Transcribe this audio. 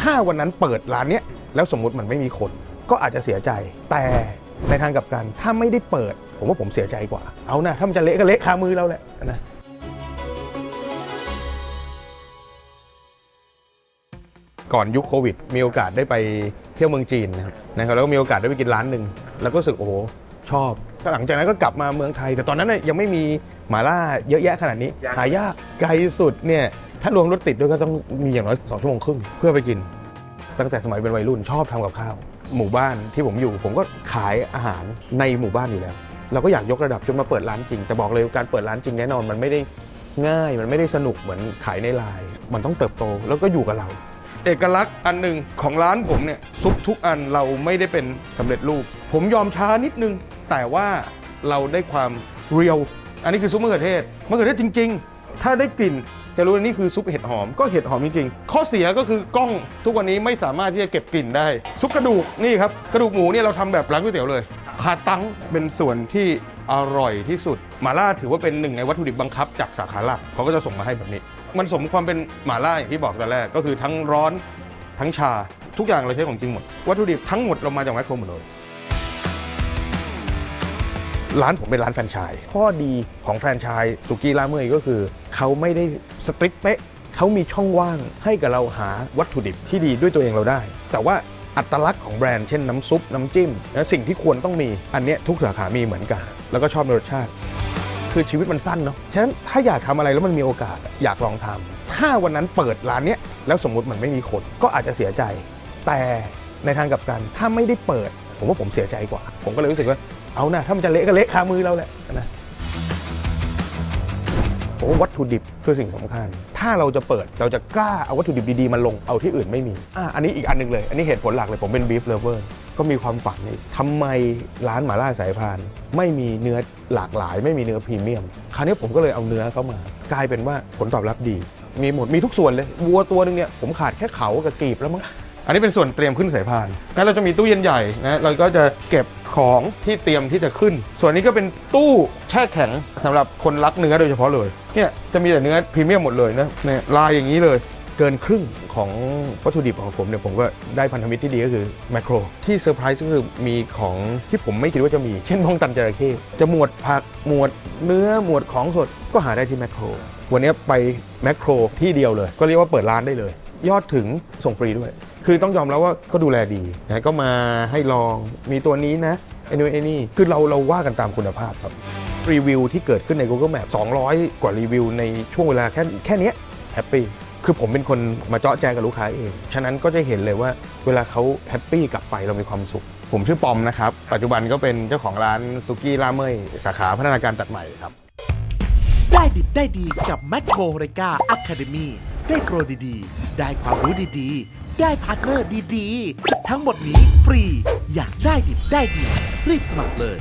ถ้าวันนั้นเปิดร้านเนี้ยแล้วสมมุติมันไม่มีคน ก็อาจจะเสียใจ แต่ในทางกลับกันถ้าไม่ได้เปิด ผมว่าผมเสียใจกว่า เอานะถ้ามันจะเละก็เละคามือเราแหละนะก่อนยุคโควิดมีโอกาสได้ไปเที่ยวเมืองจีนนะครับนะครับแล้วก็มีโอกาสได้ไปกินร้านหนึ่งแล้วก็รู้สึกโอ้โห ชอบก็หลังจากนั้นก็กลับมาเมืองไทย แต่ตอนนั้นน่ยยังไม่มีหมาล่าเยอะแยะขนาดนี้หายากไกลสุดเนี่ยถ้ารวมรถติดด้วยก็ต้องมีอย่างน้อยสองชั่วโมงครึ่งเพื่อไปกิน ตั้งแต่สมัยเป็นวัยรุ่นชอบทำกับข้าว หมู่บ้านที่ผมอยู่ ผมก็ขายอาหารในหมู่บ้านอยู่แล้ว เราก็อยากยกระดับจนมาเปิดร้านจริง แต่บอกเลยการเปิดร้านจริงแน่นอนมันไม่ได้ง่ายมันไม่ได้สนุกเหมือนขายในไลน์มันต้องเติบโตแล้วก็อยู่กับเรา เอกลักษณ์อันหนึ่งของร้านผมเนี่ยซุปทุกอันเราไม่ได้เป็นสำเร็จรูป ผมยอมช้านิดนึง แต่ว่าเราได้ความเรียลอันนี้คือซุปมะเขือเทศมะเขือเทศจริง ๆ ถ้าได้กลิ่นจะรู้ว่านี่คือซุปเห็ดหอมก็เห็ดหอมจริงๆ ข้อเสียก็คือกล้องทุกวันนี้ไม่สามารถที่จะเก็บกลิ่นได้ ซุปกระดูกนี่ครับกระดูกหมูเนี่ยเราทำแบบร้านก๋วยเตี๋ยวเลยคาตังเป็นส่วนที่อร่อยที่สุดหม่าล่าถือว่าเป็นหนึ่งในวัตถุดิบบังคับจากสาขาหลักเขาก็จะส่งมาให้แบบนี้ มันสมความเป็นหม่าล่าอย่างที่บอกแต่แรกก็คือทั้งร้อนทั้งชาทุกอย่างเราใช้ของจริงหมด วัตถุดิบทั้งหมดเรามาจากแมคโครหมดเลย ร้านผมเป็นร้านแฟรนไชส์ข้อดีของแฟรนไชส์สุกี้ราเมยก็คือ เขาไม่ได้สตริกเป๊ะเขามีช่องว่างให้กับเราหาวัตถุดิบที่ดีด้วยตัวเองเราได้ แต่ว่าอัตลักษณ์ของแบรนด์เช่นน้ำซุป น้ำจิ้มและสิ่งที่ควรต้องมีอันเนี้ยทุกสาขามีเหมือนกัน แล้วก็ชอบในรสชาติ คือชีวิตมันสั้นเนาะฉะนั้นถ้าอยากทำอะไรแล้วมันมีโอกาสอยากลองทำถ้าวันนั้นเปิดร้านเนี้ยแล้วสมมุติมันไม่มีคนก็อาจจะเสียใจ แต่ในทางกลับกันถ้าไม่ได้เปิด ผมว่าผมเสียใจกว่า ผมก็เลยรู้สึกว่า เอานะถ้ามันจะเละก็เละคามือเราแหละนะผมว่าวัตถุดิบคือสิ่งสำคัญ ถ้าเราจะเปิดเราจะกล้าเอาวัตถุดิบดีๆมาลงเอาที่อื่นไม่มีอะอันนี้อีกอันหนึงเลย อันนี้เหตุผลหลักเลยผมเป็นบีฟเลเวอร์ก็มีความฝันนี่ทำไมร้านหมาล่าสายพาน ไม่มีเนื้อหลากหลาย ไม่มีเนื้อพรีเมียม คราวนี้ผมก็เลยเอาเนื้อเข้ามา กลายเป็นว่าผลตอบรับดี มีหมดมีทุกส่วนเลยวัวตัวหนึงเนี่ยผมขาดแค่เขากับกรีบแล้วมั้งอันนี้เป็นส่วนเตรียมขึ้นสายพานงั้นเราจะมีตู้เย็นใหญ่นะเราก็จะเก็บ ของที่เตรียมที่จะขึ้น ส่วนนี้ก็เป็นตู้แช่แข็งสำหรับคนรักเนื้อโดยเฉพาะเลยเนี่ยจะมีแต่เนื้อพรีเมียมหมดเลยนะเนี่ยลายอย่างนี้เลยเกินครึ่งของวัตถุดิบของผมเนี่ยผมก็ได้พันธมิตรที่ดีก็คือแมคโคร ที่เซอร์ไพรส์ก็คือมีของที่ผมไม่คิดว่าจะมี เช่นพองตันจระเข้จะหมวดผักหมวดเนื้อหมวดของสดก็หาได้ที่แมคโคร วันนี้ไปแมคโครที่เดียวเลย ก็เรียกว่าเปิดร้านได้เลย ยอดถึงส่งฟรีด้วย คือต้องยอมแล้วว่าก็ดูแลดีนะก็มาให้ลองมีตัวนี้นะไอ้นู่นไอ้นี่คือเราเราว่ากันตามคุณภาพครับรีวิวที่เกิดขึ้นใน Google Map 200 กว่ารีวิวในช่วงเวลาแค่แค่นี้แฮปปี้คือผมเป็นคนมาเจาะแจงกับลูกค้าเอง ฉะนั้นก็จะเห็นเลยว่าเวลาเขาแฮปปี้กลับไปเรามีความสุข ผมชื่อปอมนะครับ ปัจจุบันก็เป็นเจ้าของร้านซุกี้ราเมยสาขาพัฒนาการตัดใหม่ครับ ได้ดิบได้ดีกับแม c โครเรกาอะคาเดมี ได้โปรดีๆ ได้ความรู้ดีๆ ได้พาร์ทเนอร์ดีๆ ทั้งหมดนี้ฟรี อยากได้ดิบได้ดี รีบสมัครเลย